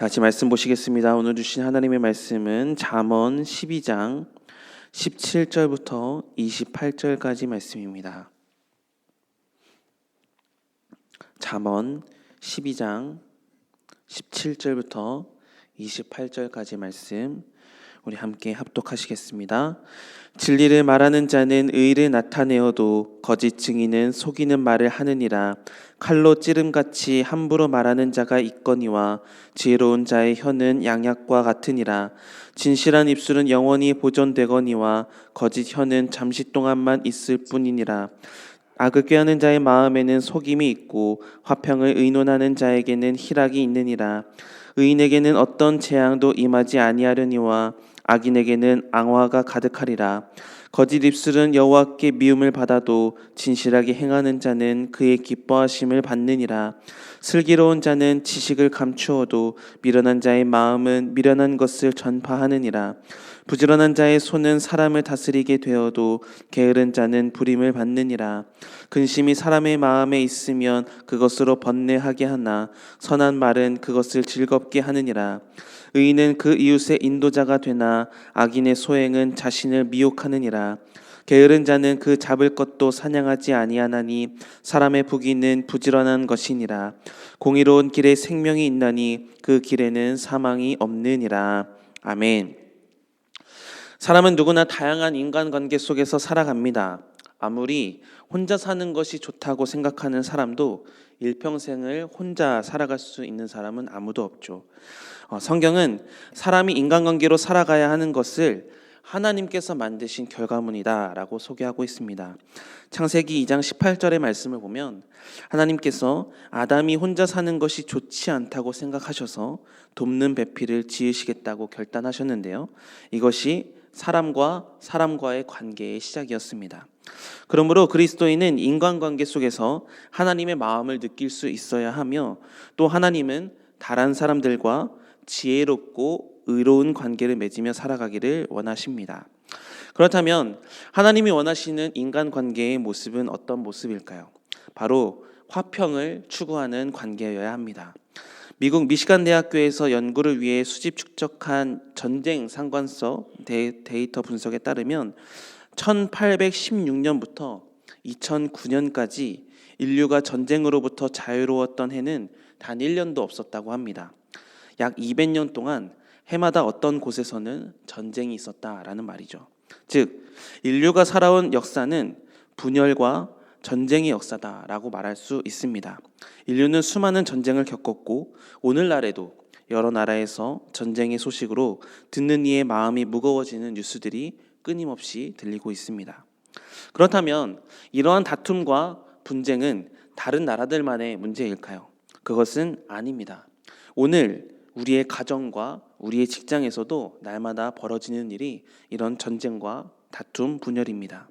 같이 말씀 보시겠습니다. 오늘 주신 하나님의 말씀은 잠언 12장 17절부터 28절까지 말씀입니다. 잠언 12장 17절부터 28절까지 말씀 우리 함께 합독하시겠습니다. 진리를 말하는 자는 의를 나타내어도 거짓 증인은 속이는 말을 하느니라. 칼로 찌름같이 함부로 말하는 자가 있거니와 지혜로운 자의 혀는 양약과 같으니라. 진실한 입술은 영원히 보존되거니와 거짓 혀는 잠시 동안만 있을 뿐이니라. 악을 꾀하는 자의 마음에는 속임이 있고 화평을 의논하는 자에게는 희락이 있느니라. 의인에게는 어떤 재앙도 임하지 아니하려니와 악인에게는 앙화가 가득하리라. 거짓 입술은 여호와께 미움을 받아도 진실하게 행하는 자는 그의 기뻐하심을 받느니라. 슬기로운 자는 지식을 감추어도 미련한 자의 마음은 미련한 것을 전파하느니라. 부지런한 자의 손은 사람을 다스리게 되어도 게으른 자는 부림을 받느니라. 근심이 사람의 마음에 있으면 그것으로 번뇌하게 하나 선한 말은 그것을 즐겁게 하느니라. 의인은 그 이웃의 인도자가 되나 악인의 소행은 자신을 미혹하느니라. 게으른 자는 그 잡을 것도 사냥하지 아니하나니 사람의 부귀는 부지런한 것이니라. 공의로운 길에 생명이 있나니 그 길에는 사망이 없느니라. 아멘. 사람은 누구나 다양한 인간관계 속에서 살아갑니다. 아무리 혼자 사는 것이 좋다고 생각하는 사람도 일평생을 혼자 살아갈 수 있는 사람은 아무도 없죠. 어, 성경은 사람이 인간관계로 살아가야 하는 것을 하나님께서 만드신 결과물이다라고 소개하고 있습니다. 창세기 2장 18절의 말씀을 보면 하나님께서 아담이 혼자 사는 것이 좋지 않다고 생각하셔서 돕는 배필을 지으시겠다고 결단하셨는데요. 이것이 사람과 사람과의 관계의 시작이었습니다. 그러므로 그리스도인은 인간관계 속에서 하나님의 마음을 느낄 수 있어야 하며 또 하나님은 다른 사람들과 지혜롭고 의로운 관계를 맺으며 살아가기를 원하십니다. 그렇다면 하나님이 원하시는 인간 관계의 모습은 어떤 모습일까요? 바로 화평을 추구하는 관계여야 합니다. 미국 미시간 대학교에서 연구를 위해 수집 축적한 전쟁 상관서 데이터 분석에 따르면 1816년부터 2009년까지 인류가 전쟁으로부터 자유로웠던 해는 단 1년도 없었다고 합니다. 약 200년 동안 해마다 어떤 곳에서는 전쟁이 있었다라는 말이죠. 즉, 인류가 살아온 역사는 분열과 전쟁의 역사다라고 말할 수 있습니다. 인류는 수많은 전쟁을 겪었고 오늘날에도 여러 나라에서 전쟁의 소식으로 듣는 이의 마음이 무거워지는 뉴스들이 끊임없이 들리고 있습니다. 그렇다면 이러한 다툼과 분쟁은 다른 나라들만의 문제일까요? 그것은 아닙니다. 오늘 우리의 가정과 우리의 직장에서도 날마다 벌어지는 일이 이런 전쟁과 다툼 분열입니다.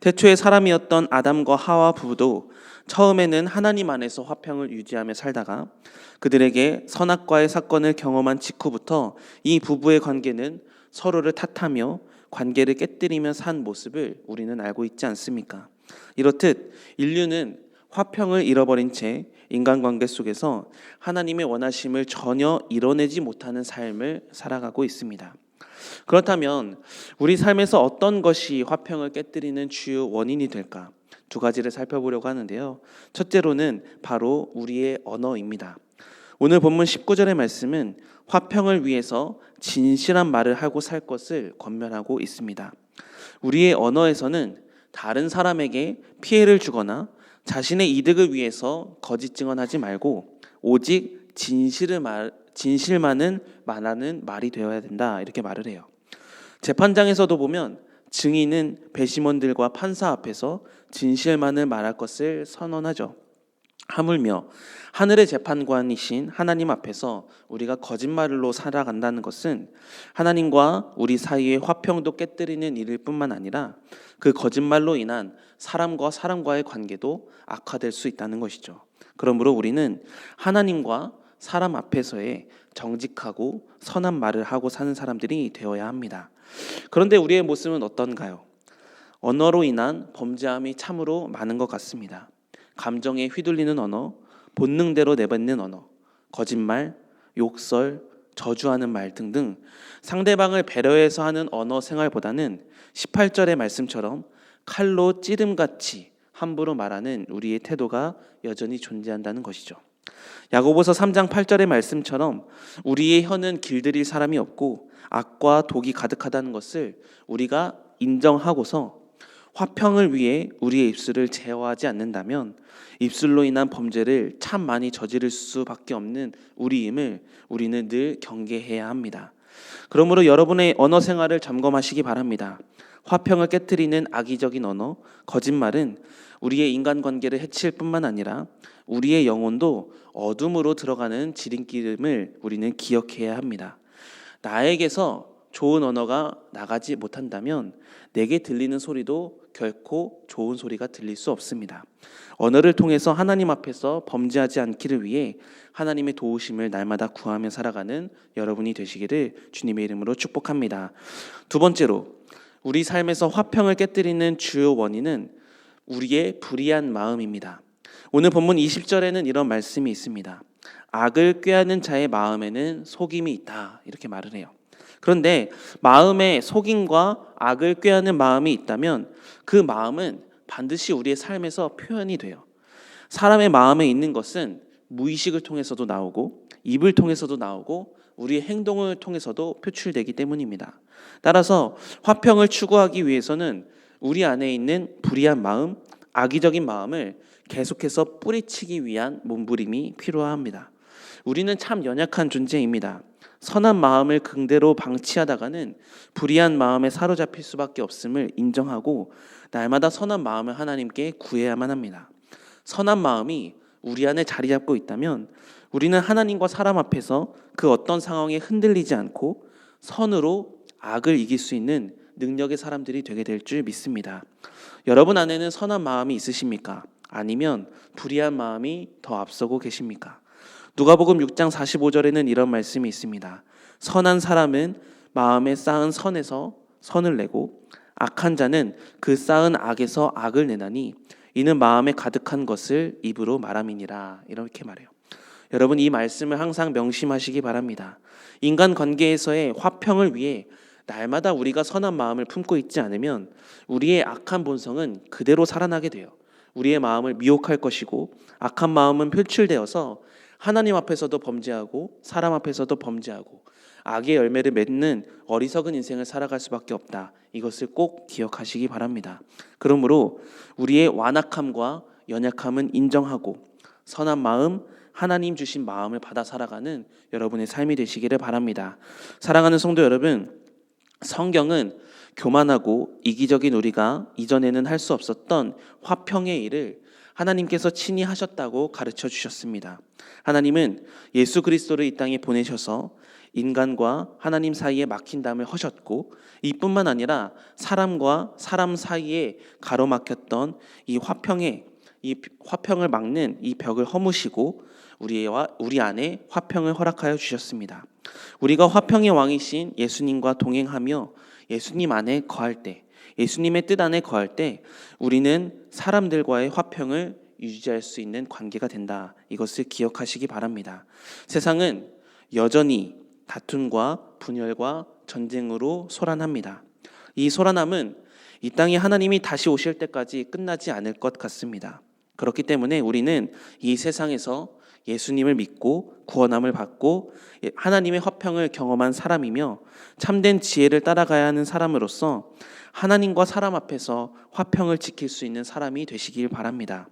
태초에 사람이었던 아담과 하와 부부도 처음에는 하나님 안에서 화평을 유지하며 살다가 그들에게 선악과의 사건을 경험한 직후부터 이 부부의 관계는 서로를 탓하며 관계를 깨뜨리며 산 모습을 우리는 알고 있지 않습니까? 이렇듯 인류는 화평을 잃어버린 채 인간관계 속에서 하나님의 원하심을 전혀 이뤄내지 못하는 삶을 살아가고 있습니다. 그렇다면 우리 삶에서 어떤 것이 화평을 깨뜨리는 주요 원인이 될까? 두 가지를 살펴보려고 하는데요. 첫째로는 바로 우리의 언어입니다. 오늘 본문 19절의 말씀은 화평을 위해서 진실한 말을 하고 살 것을 권면하고 있습니다. 우리의 언어에서는 다른 사람에게 피해를 주거나 자신의 이득을 위해서 거짓 증언하지 말고 오직 진실을 말 진실만은 말하는 말이 되어야 된다 이렇게 말을 해요. 재판장에서도 보면 증인은 배심원들과 판사 앞에서 진실만을 말할 것을 선언하죠. 하물며 하늘의 재판관이신 하나님 앞에서 우리가 거짓말로 살아간다는 것은 하나님과 우리 사이의 화평도 깨뜨리는 일일 뿐만 아니라 그 거짓말로 인한 사람과 사람과의 관계도 악화될 수 있다는 것이죠. 그러므로 우리는 하나님과 사람 앞에서의 정직하고 선한 말을 하고 사는 사람들이 되어야 합니다. 그런데 우리의 모습은 어떤가요? 언어로 인한 범죄함이 참으로 많은 것 같습니다. 감정에 휘둘리는 언어, 본능대로 내뱉는 언어, 거짓말, 욕설, 저주하는 말 등등 상대방을 배려해서 하는 언어 생활보다는 18절의 말씀처럼 칼로 찌름같이 함부로 말하는 우리의 태도가 여전히 존재한다는 것이죠. 야고보서 3장 8절의 말씀처럼 우리의 혀는 길들일 사람이 없고 악과 독이 가득하다는 것을 우리가 인정하고서 화평을 위해 우리의 입술을 제어하지 않는다면 입술로 인한 범죄를 참 많이 저지를 수밖에 없는 우리임을 우리는 늘 경계해야 합니다. 그러므로 여러분의 언어 생활을 점검하시기 바랍니다. 화평을 깨뜨리는 악의적인 언어, 거짓말은 우리의 인간관계를 해칠 뿐만 아니라 우리의 영혼도 어둠으로 들어가는 지름길임을 우리는 기억해야 합니다. 나에게서 좋은 언어가 나가지 못한다면 내게 들리는 소리도 결코 좋은 소리가 들릴 수 없습니다. 언어를 통해서 하나님 앞에서 범죄하지 않기를 위해 하나님의 도우심을 날마다 구하며 살아가는 여러분이 되시기를 주님의 이름으로 축복합니다. 두 번째로 우리 삶에서 화평을 깨뜨리는 주요 원인은 우리의 불의한 마음입니다. 오늘 본문 20절에는 이런 말씀이 있습니다. 악을 꾀하는 자의 마음에는 속임이 있다. 이렇게 말을 해요. 그런데 마음에 속임과 악을 꾀하는 마음이 있다면 그 마음은 반드시 우리의 삶에서 표현이 돼요. 사람의 마음에 있는 것은 무의식을 통해서도 나오고 입을 통해서도 나오고 우리의 행동을 통해서도 표출되기 때문입니다. 따라서 화평을 추구하기 위해서는 우리 안에 있는 불의한 마음, 악의적인 마음을 계속해서 뿌리치기 위한 몸부림이 필요합니다. 우리는 참 연약한 존재입니다. 선한 마음을 긍대로 방치하다가는 불의한 마음에 사로잡힐 수밖에 없음을 인정하고 날마다 선한 마음을 하나님께 구해야만 합니다. 선한 마음이 우리 안에 자리 잡고 있다면 우리는 하나님과 사람 앞에서 그 어떤 상황에 흔들리지 않고 선으로 악을 이길 수 있는 능력의 사람들이 되게 될 줄 믿습니다. 여러분 안에는 선한 마음이 있으십니까? 아니면 불의한 마음이 더 앞서고 계십니까? 누가복음 6장 45절에는 이런 말씀이 있습니다. 선한 사람은 마음에 쌓은 선에서 선을 내고 악한 자는 그 쌓은 악에서 악을 내나니 이는 마음에 가득한 것을 입으로 말함이니라 이렇게 말해요. 여러분 이 말씀을 항상 명심하시기 바랍니다. 인간 관계에서의 화평을 위해 날마다 우리가 선한 마음을 품고 있지 않으면 우리의 악한 본성은 그대로 살아나게 돼요. 우리의 마음을 미혹할 것이고 악한 마음은 표출되어서 하나님 앞에서도 범죄하고 사람 앞에서도 범죄하고 악의 열매를 맺는 어리석은 인생을 살아갈 수밖에 없다. 이것을 꼭 기억하시기 바랍니다. 그러므로 우리의 완악함과 연약함은 인정하고 선한 마음, 하나님 주신 마음을 받아 살아가는 여러분의 삶이 되시기를 바랍니다. 사랑하는 성도 여러분, 성경은 교만하고 이기적인 우리가 이전에는 할 수 없었던 화평의 일을 하나님께서 친히 하셨다고 가르쳐 주셨습니다. 하나님은 예수 그리스도를 이 땅에 보내셔서 인간과 하나님 사이에 막힌 담을 허셨고 이뿐만 아니라 사람과 사람 사이에 가로막혔던 이 화평의 이 화평을 막는 이 벽을 허무시고 우리와 우리 안에 화평을 허락하여 주셨습니다. 우리가 화평의 왕이신 예수님과 동행하며 예수님 안에 거할 때 예수님의 뜻 안에 거할 때 우리는 사람들과의 화평을 유지할 수 있는 관계가 된다. 이것을 기억하시기 바랍니다. 세상은 여전히 다툼과 분열과 전쟁으로 소란합니다. 이 소란함은 이 땅에 하나님이 다시 오실 때까지 끝나지 않을 것 같습니다. 그렇기 때문에 우리는 이 세상에서 예수님을 믿고 구원함을 받고 하나님의 화평을 경험한 사람이며 참된 지혜를 따라가야 하는 사람으로서 하나님과 사람 앞에서 화평을 지킬 수 있는 사람이 되시길 바랍니다.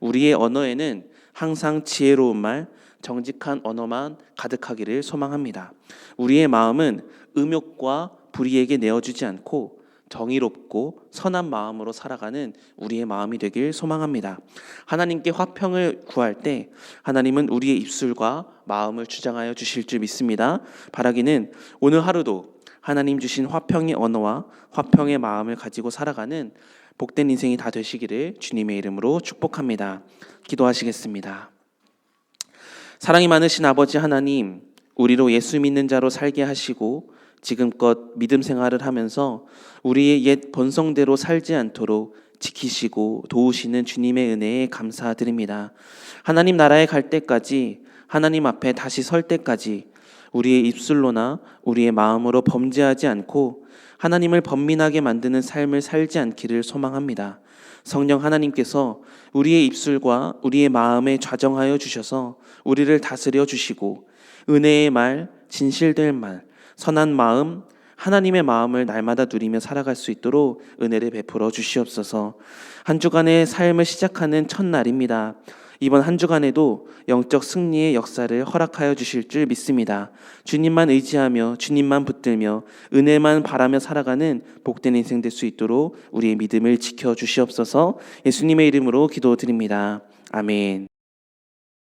우리의 언어에는 항상 지혜로운 말, 정직한 언어만 가득하기를 소망합니다. 우리의 마음은 음욕과 불의에게 내어주지 않고 정의롭고 선한 마음으로 살아가는 우리의 마음이 되길 소망합니다. 하나님께 화평을 구할 때 하나님은 우리의 입술과 마음을 주장하여 주실 줄 믿습니다. 바라기는 오늘 하루도 하나님 주신 화평의 언어와 화평의 마음을 가지고 살아가는 복된 인생이 다 되시기를 주님의 이름으로 축복합니다. 기도하시겠습니다. 사랑이 많으신 아버지 하나님, 우리로 예수 믿는 자로 살게 하시고 지금껏 믿음 생활을 하면서 우리의 옛 본성대로 살지 않도록 지키시고 도우시는 주님의 은혜에 감사드립니다. 하나님 나라에 갈 때까지 하나님 앞에 다시 설 때까지 우리의 입술로나 우리의 마음으로 범죄하지 않고 하나님을 번민하게 만드는 삶을 살지 않기를 소망합니다. 성령 하나님께서 우리의 입술과 우리의 마음에 좌정하여 주셔서 우리를 다스려 주시고 은혜의 말, 진실될 말, 선한 마음, 하나님의 마음을 날마다 누리며 살아갈 수 있도록 은혜를 베풀어 주시옵소서. 한 주간의 삶을 시작하는 첫날입니다. 이번 한 주간에도 영적 승리의 역사를 허락하여 주실 줄 믿습니다. 주님만 의지하며 주님만 붙들며 은혜만 바라며 살아가는 복된 인생 될 수 있도록 우리의 믿음을 지켜 주시옵소서. 예수님의 이름으로 기도드립니다. 아멘.